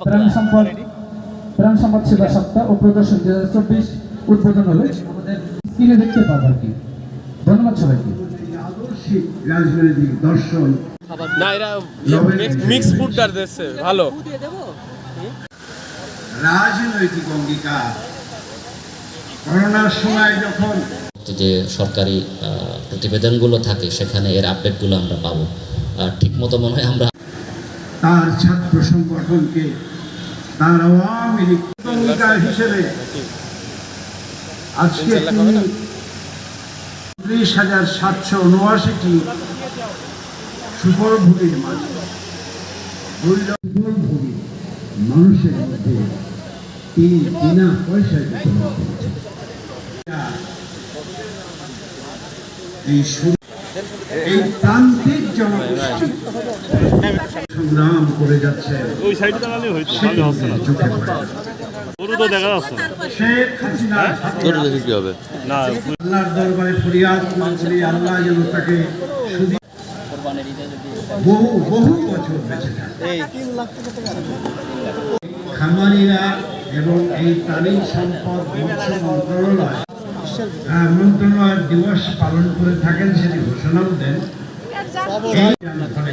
প্রাণ সম্পদ সেবা সপ্তাহ ও প্রদর্শন দুই হাজার চব্বিশ উদ্বোধন হলো আমাদের স্ক্রিনে দেখতে পাবো আর কি। ধন্যবাদ সবাইকে। রাজনৈতিক দর্শন। না এরা মিক্স ফুডটার দিচ্ছে ভালো। রাজনৈতিক অঙ্গীকার। করোনার সময় যখন যে সরকারি আহ, প্রতিবেদনগুলো থাকে সেখানে এর আপডেটগুলো আমরা পাবো। আর ঠিক মতো মনে হয় আমরা তার ছাত্র সংগঠনকে তার আওয়ামী লীগ হিসেবে আজকে তিনি ত্রিশ হাজার সাতশো উনআশিটি সুপরভোগীর মাঝে। সুপরভোগী মানুষের মধ্যে তিনি বিনা পয়সায় বিতরণ করেছেন এই প্রান্তিক জনগোষ্ঠী সংগ্রাম করে যাচ্ছে। ওই সাইডে দাঁড়ালে হইতো ভালো হচ্ছে না। চোখে গরু তো দেখা যাচ্ছে শেখ হাসিনা গরু দেখে কি হবে? না আল্লাহর দরবারে ফরিয়াদ করি আল্লাহ যেন তাকে বহু বহু বছর বেঁচে খামারিরা এবং এই প্রাণী সম্পদ মৎস্য মন্ত্রণালয় দিবস পালন করে থাকেন সেটি ঘোষণাও দেন। ফলে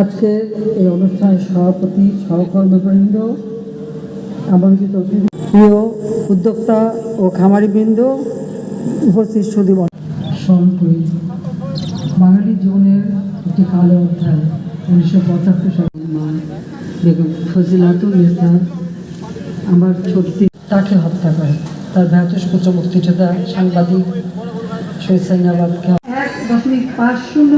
আজকে এই অনুষ্ঠানের সভাপতি সহকর্মীবৃন্দ আমন্ত্রিত অতিথি প্রিয় উদ্যোক্তা ও খামারিবৃন্দ উপস্থিত সুদীব স্মরণ করি বাঙালি জীবনের একটি কালো অধ্যায় উনিশশো পঁচাত্তর সালে মা বেগম ফজিলাতুল নেতা আমার ছোট্টি তাকে হত্যা করে। তার ভ্যাতস্পুত্র মুক্তিযোদ্ধা সাংবাদিক শহীদ সাইনাবাদকে এক দশমিক পাঁচ শূন্য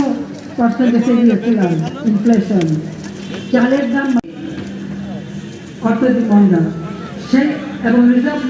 পার্সেন্টে গিয়েছিলাম ইনফ্লেশন চালের দাম অর্থনৈতিক মন্দা সে এবং রিজার্ভ